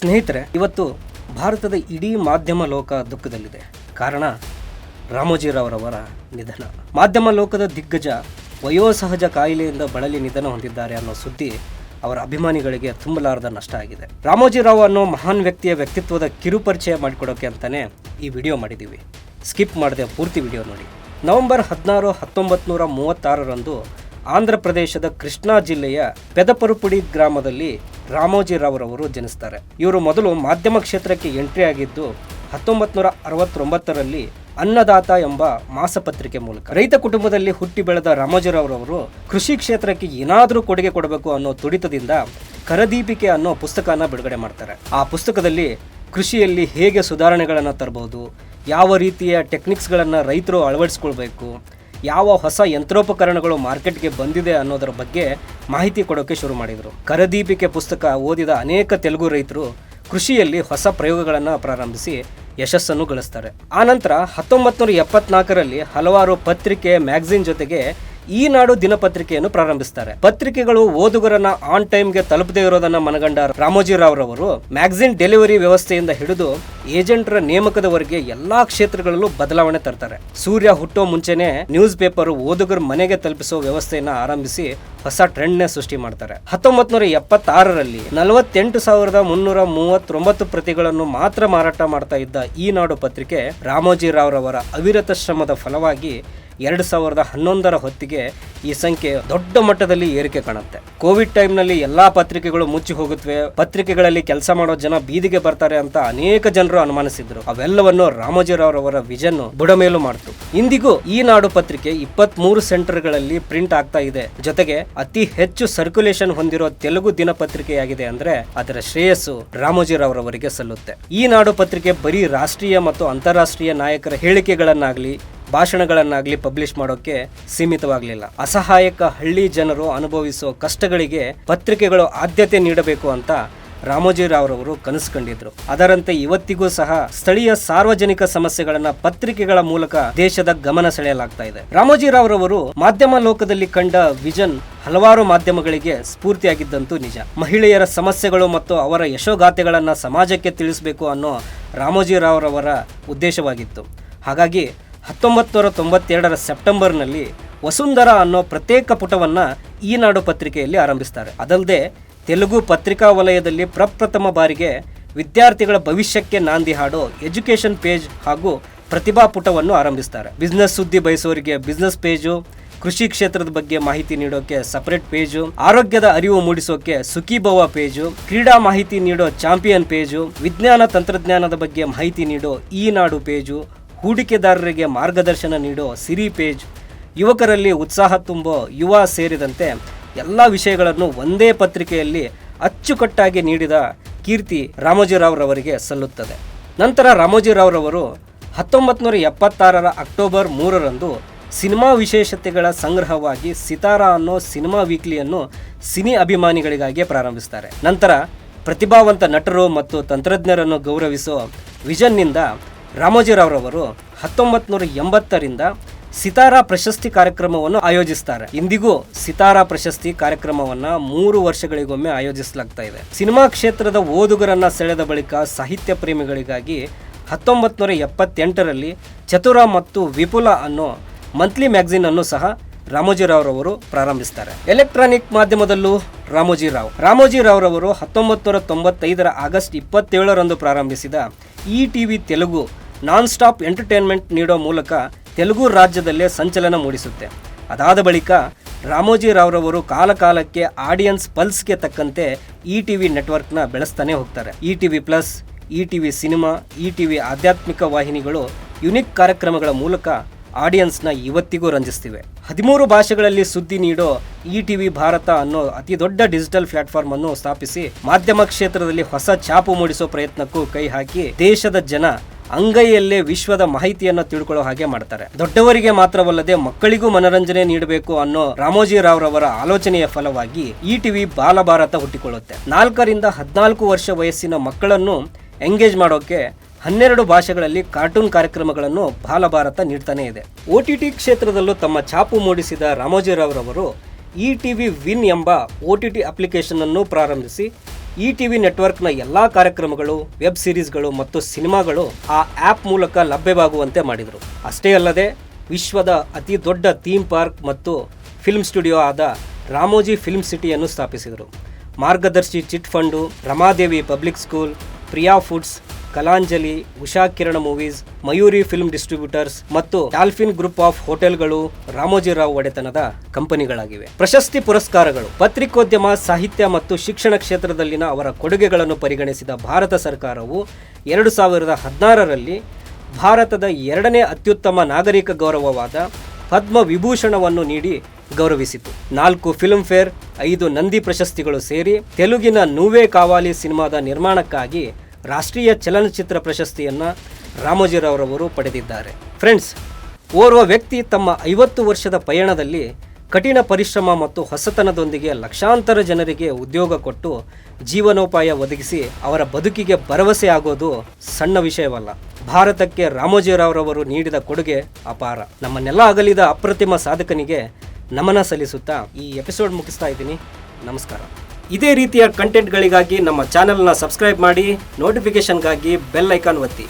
ಸ್ನೇಹಿತರೆ, ಇವತ್ತು ಭಾರತದ ಇಡೀ ಮಾಧ್ಯಮ ಲೋಕ ದುಃಖದಲ್ಲಿದೆ. ಕಾರಣ, ರಾಮೋಜಿರಾವ್ರವರ ನಿಧನ. ಮಾಧ್ಯಮ ಲೋಕದ ದಿಗ್ಗಜ, ವಯೋಸಹಜ ಕಾಯಿಲೆಯಿಂದ ಬಳಲಿ ನಿಧನ ಹೊಂದಿದ್ದಾರೆ ಅನ್ನೋ ಸುದ್ದಿ ಅವರ ಅಭಿಮಾನಿಗಳಿಗೆ ತುಂಬಲಾರದ ನಷ್ಟ ಆಗಿದೆ. ರಾಮೋಜಿರಾವ್ ಅನ್ನೋ ಮಹಾನ್ ವ್ಯಕ್ತಿಯ ವ್ಯಕ್ತಿತ್ವದ ಕಿರುಪರಿಚಯ ಮಾಡಿಕೊಡೋಕೆ ಅಂತಾನೆ ಈ ವಿಡಿಯೋ ಮಾಡಿದ್ದೀವಿ. ಸ್ಕಿಪ್ ಮಾಡದೆ ಪೂರ್ತಿ ವಿಡಿಯೋ ನೋಡಿ. ನವೆಂಬರ್ ಹದಿನಾರು ಹತ್ತೊಂಬತ್ತು ನೂರ ಮೂವತ್ತಾರರಂದು ಆಂಧ್ರ ಪ್ರದೇಶದ ಕೃಷ್ಣಾ ಜಿಲ್ಲೆಯ ಪೆದಪರುಪುಡಿ ಗ್ರಾಮದಲ್ಲಿ ರಾಮೋಜಿರಾವ್ರವರು ಜನಿಸ್ತಾರೆ. ಇವರು ಮೊದಲು ಮಾಧ್ಯಮ ಕ್ಷೇತ್ರಕ್ಕೆ ಎಂಟ್ರಿ ಆಗಿದ್ದು ಹತ್ತೊಂಬತ್ತು ನೂರ ಅರವತ್ತೊಂಬತ್ತರಲ್ಲಿ ಅನ್ನದಾತ ಎಂಬ ಮಾಸಪತ್ರಿಕೆ ಮೂಲಕ. ರೈತ ಕುಟುಂಬದಲ್ಲಿ ಹುಟ್ಟಿ ಬೆಳೆದ ರಾಮೋಜಿರಾವ್ರವರು ಕೃಷಿ ಕ್ಷೇತ್ರಕ್ಕೆ ಏನಾದರೂ ಕೊಡುಗೆ ಕೊಡಬೇಕು ಅನ್ನೋ ತುಡಿತದಿಂದ ಕರದೀಪಿಕೆ ಅನ್ನೋ ಪುಸ್ತಕನ ಬಿಡುಗಡೆ ಮಾಡ್ತಾರೆ. ಆ ಪುಸ್ತಕದಲ್ಲಿ ಕೃಷಿಯಲ್ಲಿ ಹೇಗೆ ಸುಧಾರಣೆಗಳನ್ನು ತರಬಹುದು ಯಾವ ರೀತಿಯ ಟೆಕ್ನಿಕ್ಸ್ಗಳನ್ನು ರೈತರು ಅಳವಡಿಸ್ಕೊಳ್ಬೇಕು ಯಾವ ಹೊಸ ಯಂತ್ರೋಪಕರಣಗಳು ಮಾರ್ಕೆಟ್ಗೆ ಬಂದಿದೆ ಅನ್ನೋದರ ಬಗ್ಗೆ ಮಾಹಿತಿ ಕೊಡೋಕೆ ಶುರು ಮಾಡಿದರು. ಕರದೀಪಿಕೆ ಪುಸ್ತಕ ಓದಿದ ಅನೇಕ ತೆಲುಗು ರೈತರು ಕೃಷಿಯಲ್ಲಿ ಹೊಸ ಪ್ರಯೋಗಗಳನ್ನು ಪ್ರಾರಂಭಿಸಿ ಯಶಸ್ಸನ್ನು ಗಳಿಸ್ತಾರೆ. ಆನಂತರ ಹತ್ತೊಂಬತ್ತು ನೂರ ಎಪ್ಪತ್ನಾಲ್ಕರಲ್ಲಿ ಹಲವಾರು ಪತ್ರಿಕೆ ಮ್ಯಾಗಝಿನ್ ಜೊತೆಗೆ ಈ ನಾಡು ದಿನಪತ್ರಿಕೆಯನ್ನು ಪ್ರಾರಂಭಿಸ್ತಾರೆ. ಪತ್ರಿಕೆಗಳು ಓದುಗರನ್ನ ಆನ್ ಟೈಮ್ಗೆ ತಲುಪದೇ ಇರೋದನ್ನ ಮನಗಂಡ ರಾಮೋಜಿರಾವ್ರವರು ಮ್ಯಾಗಝಿನ್ ಡೆಲಿವರಿ ವ್ಯವಸ್ಥೆಯಿಂದ ಹಿಡಿದು ಏಜೆಂಟರ ನೇಮಕದವರೆಗೆ ಎಲ್ಲಾ ಕ್ಷೇತ್ರಗಳಲ್ಲೂ ಬದಲಾವಣೆ ತರ್ತಾರೆ. ಸೂರ್ಯ ಹುಟ್ಟೋ ಮುಂಚೆನೆ ನ್ಯೂಸ್ ಪೇಪರ್ ಓದುಗರ ಮನೆಗೆ ತಲುಪಿಸೋ ವ್ಯವಸ್ಥೆಯನ್ನ ಆರಂಭಿಸಿ ಹೊಸ ಟ್ರೆಂಡ್ ನೇ ಸೃಷ್ಟಿ ಮಾಡ್ತಾರೆ. ಹತ್ತೊಂಬತ್ ನೂರ ಎಪ್ಪತ್ತಾರರಲ್ಲಿ ನಲವತ್ತೆಂಟು ಸಾವಿರದ ಮುನ್ನೂರ ಮೂವತ್ತೊಂಬತ್ತು ಪ್ರತಿಗಳನ್ನು ಮಾತ್ರ ಮಾರಾಟ ಮಾಡ್ತಾ ಇದ್ದ ಈ ನಾಡು ಪತ್ರಿಕೆ ರಾಮೋಜಿ ರಾಮೋಜಿರಾವ್ರವರ ಅವಿರತ ಶ್ರಮದ ಫಲವಾಗಿ ಎರಡು ಸಾವಿರದ ಹನ್ನೊಂದರ ಹೊತ್ತಿಗೆ ಈ ಸಂಖ್ಯೆ ದೊಡ್ಡ ಮಟ್ಟದಲ್ಲಿ ಏರಿಕೆ ಕಾಣುತ್ತೆ. ಕೋವಿಡ್ ಟೈಮ್ನಲ್ಲಿ ಎಲ್ಲಾ ಪತ್ರಿಕೆಗಳು ಮುಚ್ಚಿ ಹೋಗುತ್ತವೆ. ಪತ್ರಿಕೆಗಳಲ್ಲಿ ಕೆಲಸ ಮಾಡೋ ಜನ ಬೀದಿಗೆ ಬರ್ತಾರೆ ಅಂತ ಅನೇಕ ಜನರು ಅನುಮಾನಿಸಿದ್ರು. ಅವೆಲ್ಲವನ್ನು ರಾಮೋಜಿರಾವ್ರವರ ವಿಜನ್ ಬುಡಮೇಲು ಮಾಡ್ತು. ಇಂದಿಗೂ ಈ ನಾಡು ಪತ್ರಿಕೆ ಇಪ್ಪತ್ತ್ ಮೂರು ಸೆಂಟರ್ಗಳಲ್ಲಿ ಪ್ರಿಂಟ್ ಆಗ್ತಾ ಇದೆ. ಜೊತೆಗೆ ಅತಿ ಹೆಚ್ಚು ಸರ್ಕ್ಯುಲೇಷನ್ ಹೊಂದಿರೋ ತೆಲುಗು ದಿನಪತ್ರಿಕೆಯಾಗಿದೆ ಅಂದ್ರೆ ಅದರ ಶ್ರೇಯಸ್ಸು ರಾಮೋಜಿರಾವ್ರವರಿಗೆ ಸಲ್ಲುತ್ತೆ. ಈ ನಾಡು ಪತ್ರಿಕೆ ಬರೀ ರಾಷ್ಟ್ರೀಯ ಮತ್ತು ಅಂತಾರಾಷ್ಟ್ರೀಯ ನಾಯಕರ ಹೇಳಿಕೆಗಳನ್ನಾಗ್ಲಿ ಭಾಷಣಗಳನ್ನಾಗ್ಲಿ ಪಬ್ಲಿಷ್ ಮಾಡೋಕೆ ಸೀಮಿತವಾಗಲಿಲ್ಲ. ಅಸಹಾಯಕ ಹಳ್ಳಿ ಜನರು ಅನುಭವಿಸುವ ಕಷ್ಟಗಳಿಗೆ ಪತ್ರಿಕೆಗಳು ಆದ್ಯತೆ ನೀಡಬೇಕು ಅಂತ ರಾಮೋಜಿರಾವ್ರವರು ಕನಸು ಕಂಡಿದ್ರು ಅದರಂತೆ ಇವತ್ತಿಗೂ ಸಹ ಸ್ಥಳೀಯ ಸಾರ್ವಜನಿಕ ಸಮಸ್ಯೆಗಳನ್ನ ಪತ್ರಿಕೆಗಳ ಮೂಲಕ ದೇಶದ ಗಮನ ಸೆಳೆಯಲಾಗ್ತಾ ಇದೆ. ರಾಮೋಜಿರಾವ್ರವರು ಮಾಧ್ಯಮ ಲೋಕದಲ್ಲಿ ಕಂಡ ವಿಜನ್ ಹಲವಾರು ಮಾಧ್ಯಮಗಳಿಗೆ ಸ್ಫೂರ್ತಿಯಾಗಿದ್ದಂತೂ ನಿಜ. ಮಹಿಳೆಯರ ಸಮಸ್ಯೆಗಳು ಮತ್ತು ಅವರ ಯಶೋಗಾಥೆಗಳನ್ನ ಸಮಾಜಕ್ಕೆ ತಿಳಿಸಬೇಕು ಅನ್ನೋ ರಾಮೋಜಿರಾವ್ರವರ ಉದ್ದೇಶವಾಗಿತ್ತು. ಹಾಗಾಗಿ ಹತ್ತೊಂಬತ್ತು ನೂರ ತೊಂಬತ್ತೆರಡರ ಸೆಪ್ಟೆಂಬರ್ನಲ್ಲಿ ವಸುಂಧರ ಅನ್ನೋ ಪ್ರತ್ಯೇಕ ಪುಟವನ್ನು ಈ ನಾಡು ಪತ್ರಿಕೆಯಲ್ಲಿ ಆರಂಭಿಸ್ತಾರೆ. ಅದಲ್ಲದೆ ತೆಲುಗು ಪತ್ರಿಕಾ ವಲಯದಲ್ಲಿ ಪ್ರಪ್ರಥಮ ಬಾರಿಗೆ ವಿದ್ಯಾರ್ಥಿಗಳ ಭವಿಷ್ಯಕ್ಕೆ ನಾಂದಿ ಹಾಡೋ ಎಜುಕೇಷನ್ ಪೇಜ್ ಹಾಗೂ ಪ್ರತಿಭಾ ಪುಟವನ್ನು ಆರಂಭಿಸ್ತಾರೆ. ಬಿಸ್ನೆಸ್ ಸುದ್ದಿ ಬಯಸೋರಿಗೆ ಬಿಸ್ನೆಸ್ ಪೇಜು, ಕೃಷಿ ಕ್ಷೇತ್ರದ ಬಗ್ಗೆ ಮಾಹಿತಿ ನೀಡೋಕೆ ಸಪರೇಟ್ ಪೇಜು, ಆರೋಗ್ಯದ ಅರಿವು ಮೂಡಿಸೋಕೆ ಸುಖೀಭವ ಪೇಜು, ಕ್ರೀಡಾ ಮಾಹಿತಿ ನೀಡೋ ಚಾಂಪಿಯನ್ ಪೇಜು, ವಿಜ್ಞಾನ ತಂತ್ರಜ್ಞಾನದ ಬಗ್ಗೆ ಮಾಹಿತಿ ನೀಡೋ ಈ ನಾಡು ಪೇಜು ಹೂಡಿಕೆದಾರರಿಗೆ ಮಾರ್ಗದರ್ಶನ ನೀಡೋ ಸಿರಿ ಪೇಜ್. ಯುವಕರಲ್ಲಿ ಉತ್ಸಾಹ ತುಂಬೋ ಯುವ ಸೇರಿದಂತೆ ಎಲ್ಲ ವಿಷಯಗಳನ್ನು ಒಂದೇ ಪತ್ರಿಕೆಯಲ್ಲಿ ಅಚ್ಚುಕಟ್ಟಾಗಿ ನೀಡಿದ ಕೀರ್ತಿ ರಾಮೋಜಿರಾವ್ರವರಿಗೆ ಸಲ್ಲುತ್ತದೆ. ನಂತರ ರಾಮೋಜಿರಾವ್ರವರು ಹತ್ತೊಂಬತ್ತು ನೂರ ಎಪ್ಪತ್ತಾರರ ಅಕ್ಟೋಬರ್ ಮೂರರಂದು ಸಿನಿಮಾ ವಿಶೇಷತೆಗಳ ಸಂಗ್ರಹವಾಗಿ ಸಿತಾರಾ ಅನ್ನೋ ಸಿನಿಮಾ ವೀಕ್ಲಿಯನ್ನು ಸಿನಿ ಅಭಿಮಾನಿಗಳಿಗಾಗಿ ಪ್ರಾರಂಭಿಸ್ತಾರೆ. ನಂತರ ಪ್ರತಿಭಾವಂತ ನಟರು ಮತ್ತು ತಂತ್ರಜ್ಞರನ್ನು ಗೌರವಿಸೋ ವಿಷನ್ನಿಂದ ರಾಮೋಜಿರಾವ್ರವರು ಹತ್ತೊಂಬತ್ತು ನೂರ ಎಂಬತ್ತರಿಂದ ಸಿತಾರಾ ಪ್ರಶಸ್ತಿ ಕಾರ್ಯಕ್ರಮವನ್ನು ಆಯೋಜಿಸ್ತಾರೆ. ಇಂದಿಗೂ ಸಿತಾರಾ ಪ್ರಶಸ್ತಿ ಕಾರ್ಯಕ್ರಮವನ್ನ ಮೂರು ವರ್ಷಗಳಿಗೊಮ್ಮೆ ಆಯೋಜಿಸಲಾಗ್ತಾ ಇದೆ. ಸಿನಿಮಾ ಕ್ಷೇತ್ರದ ಓದುಗರನ್ನ ಸೆಳೆದ ಬಳಿಕ ಸಾಹಿತ್ಯ ಪ್ರೇಮಿಗಳಿಗಾಗಿ ಹತ್ತೊಂಬತ್ತು ನೂರ ಎಪ್ಪತ್ತೆಂಟರಲ್ಲಿ ಚತುರ ಮತ್ತು ವಿಪುಲ ಅನ್ನೋ ಮಂತ್ಲಿ ಮ್ಯಾಗಝಿನ್ ಅನ್ನು ಸಹ ರಾಮೋಜಿರಾವ್ರವರು ಪ್ರಾರಂಭಿಸ್ತಾರೆ. ಎಲೆಕ್ಟ್ರಾನಿಕ್ ಮಾಧ್ಯಮದಲ್ಲೂ ರಾಮೋಜಿರಾವ್. ರಾಮೋಜಿರಾವ್ರವರು ಹತ್ತೊಂಬತ್ತು ನೂರ ತೊಂಬತ್ತೈದರ ಆಗಸ್ಟ್ ಇಪ್ಪತ್ತೇಳರಂದು ಪ್ರಾರಂಭಿಸಿದ E TV Telugu non stop entertainment ನೀಡೋ ಮೂಲಕ ತೆಲುಗು ರಾಜ್ಯದಲ್ಲೇ ಸಂಚಲನ ಮೂಡಿಸುತ್ತೆ. ಅದಾದ ಬಳಿಕ ರಾಮೋಜಿ ರಾವ್ರವರು ಕಾಲಕಾಲಕ್ಕೆ ಆಡಿಯನ್ಸ್ ಪಲ್ಸ್ಗೆ ತಕ್ಕಂತೆ ಇ ಟಿ ವಿ ನೆಟ್ವರ್ಕ್ನ ಬೆಳೆಸ್ತಾನೆ ಹೋಗ್ತಾರೆ. E T V plus, E T V cinema, E T V ಆಧ್ಯಾತ್ಮಿಕ ವಾಹಿನಿಗಳು ಯುನಿಕ್ ಕಾರ್ಯಕ್ರಮಗಳ ಮೂಲಕ ಆಡಿಯನ್ಸ್ನ ಇವತ್ತಿಗೂ ರಂಜಿಸ್ತಿವೆ. ಹದಿಮೂರು ಭಾಷೆಗಳಲ್ಲಿ ಸುದ್ದಿ ನೀಡೋ ಇ ಟಿ ವಿ ಭಾರತ ಅನ್ನೋ ಅತಿ ದೊಡ್ಡ ಡಿಜಿಟಲ್ ಪ್ಲಾಟ್ಫಾರ್ಮ್ ಅನ್ನು ಸ್ಥಾಪಿಸಿ ಮಾಧ್ಯಮ ಕ್ಷೇತ್ರದಲ್ಲಿ ಹೊಸ ಛಾಪು ಮೂಡಿಸೋ ಪ್ರಯತ್ನಕ್ಕೂ ಕೈ ಹಾಕಿ ದೇಶದ ಜನ ಅಂಗೈಯಲ್ಲೇ ವಿಶ್ವದ ಮಾಹಿತಿಯನ್ನು ತಿಳ್ಕೊಳ್ಳೋ ಹಾಗೆ ಮಾಡ್ತಾರೆ. ದೊಡ್ಡವರಿಗೆ ಮಾತ್ರವಲ್ಲದೆ ಮಕ್ಕಳಿಗೂ ಮನರಂಜನೆ ನೀಡಬೇಕು ಅನ್ನೋ ರಾಮೋಜಿ ರಾವ್ ರವರ ಆಲೋಚನೆಯ ಫಲವಾಗಿ ಈ ಟಿವಿ ಬಾಲಭಾರತ ಹುಟ್ಟಿಕೊಳ್ಳುತ್ತೆ. ನಾಲ್ಕರಿಂದ ಹದಿನಾಲ್ಕು ವರ್ಷ ವಯಸ್ಸಿನ ಮಕ್ಕಳನ್ನು ಎಂಗೇಜ್ ಮಾಡೋಕೆ ಹನ್ನೆರಡು ಭಾಷೆಗಳಲ್ಲಿ ಕಾರ್ಟೂನ್ ಕಾರ್ಯಕ್ರಮಗಳನ್ನು ಬಾಲಭಾರತ ನೀಡ್ತಾನೆ ಇದೆ. ಒ ಟಿ ಟಿ ಕ್ಷೇತ್ರದಲ್ಲೂ ತಮ್ಮ ಛಾಪು ಮೂಡಿಸಿದ ರಾಮೋಜಿ ರಾಮೋಜಿರಾವ್ರವರು ಇ ಟಿವಿ ವಿನ್ ಎಂಬ ಒ ಟಿ ಟಿ ಅಪ್ಲಿಕೇಶನ್ ಅನ್ನು ಪ್ರಾರಂಭಿಸಿ ಇ ಟಿ ವಿ ನೆಟ್ವರ್ಕ್ನ ಎಲ್ಲ ಕಾರ್ಯಕ್ರಮಗಳು, ವೆಬ್ ಸಿರೀಸ್ಗಳು ಮತ್ತು ಸಿನಿಮಾಗಳು ಆ ಆ್ಯಪ್ ಮೂಲಕ ಲಭ್ಯವಾಗುವಂತೆ ಮಾಡಿದರು. ಅಷ್ಟೇ ಅಲ್ಲದೆ, ವಿಶ್ವದ ಅತಿ ದೊಡ್ಡ ಥೀಮ್ ಪಾರ್ಕ್ ಮತ್ತು ಫಿಲ್ಮ್ ಸ್ಟುಡಿಯೋ ಆದ ರಾಮೋಜಿ ಫಿಲ್ಮ್ ಸಿಟಿಯನ್ನು ಸ್ಥಾಪಿಸಿದರು. Margadarsi chit fund, Ramadevi public school, Priya foods Kalanjali, Usha Kirana movies Mayuri film distributors ಮತ್ತು ಡಾಲ್ಫಿನ್ ಗ್ರೂಪ್ ಆಫ್ ಹೋಟೆಲ್ಗಳು ರಾಮೋಜಿರಾವ್ ಒಡೆತನದ ಕಂಪನಿಗಳಾಗಿವೆ. ಪ್ರಶಸ್ತಿ ಪುರಸ್ಕಾರಗಳು, ಪತ್ರಿಕೋದ್ಯಮ, ಸಾಹಿತ್ಯ ಮತ್ತು ಶಿಕ್ಷಣ ಕ್ಷೇತ್ರದಲ್ಲಿನ ಅವರ ಕೊಡುಗೆಗಳನ್ನು ಪರಿಗಣಿಸಿದ ಭಾರತ ಸರ್ಕಾರವು ಎರಡು ಸಾವಿರದ ಹದಿನಾರರಲ್ಲಿ ಭಾರತದ ಎರಡನೇ ಅತ್ಯುತ್ತಮ ನಾಗರಿಕ ಗೌರವವಾದ ಪದ್ಮ ವಿಭೂಷಣವನ್ನು ನೀಡಿ ಗೌರವಿಸಿತು. ನಾಲ್ಕು ಫಿಲ್ಮ್ ಫೇರ್ ಐದು ನಂದಿ ಪ್ರಶಸ್ತಿಗಳು ಸೇರಿ ತೆಲುಗಿನ ನೂವೇ ಕಾವಾಲಿ ಸಿನಿಮಾದ ನಿರ್ಮಾಣಕ್ಕಾಗಿ ರಾಷ್ಟ್ರೀಯ ಚಲನಚಿತ್ರ ಪ್ರಶಸ್ತಿಯನ್ನು ರಾಮೋಜಿರಾವ್ರವರು ಪಡೆದಿದ್ದಾರೆ. ಫ್ರೆಂಡ್ಸ್ ಓರ್ವ ವ್ಯಕ್ತಿ ತಮ್ಮ ಐವತ್ತು ವರ್ಷದ ಪಯಣದಲ್ಲಿ ಕಠಿಣ ಪರಿಶ್ರಮ ಮತ್ತು ಹೊಸತನದೊಂದಿಗೆ ಲಕ್ಷಾಂತರ ಜನರಿಗೆ ಉದ್ಯೋಗ ಕೊಟ್ಟು ಜೀವನೋಪಾಯ ಒದಗಿಸಿ ಅವರ ಬದುಕಿಗೆ ಭರವಸೆ ಆಗೋದು ಸಣ್ಣ ವಿಷಯವಲ್ಲ. ಭಾರತಕ್ಕೆ ರಾಮೋಜಿರಾವ್ರವರು ನೀಡಿದ ಕೊಡುಗೆ ಅಪಾರ. ನಮ್ಮನ್ನೆಲ್ಲ ಅಗಲಿದ ಅಪ್ರತಿಮ ಸಾಧಕನಿಗೆ ನಮನ ಸಲ್ಲಿಸುತ್ತಾ ಈ ಎಪಿಸೋಡ್ ಮುಗಿಸ್ತಾ ಇದ್ದೀನಿ. ನಮಸ್ಕಾರ. ಇದೇ ರೀತಿಯ ಕಂಟೆಂಟ್ಗಳಿಗಾಗಿ ನಮ್ಮ ಚಾನೆಲ್ನ ಸಬ್ಸ್ಕ್ರೈಬ್ ಮಾಡಿ ನೋಟಿಫಿಕೇಷನ್ಗಾಗಿ ಬೆಲ್ ಐಕಾನ್ ಒತ್ತಿ.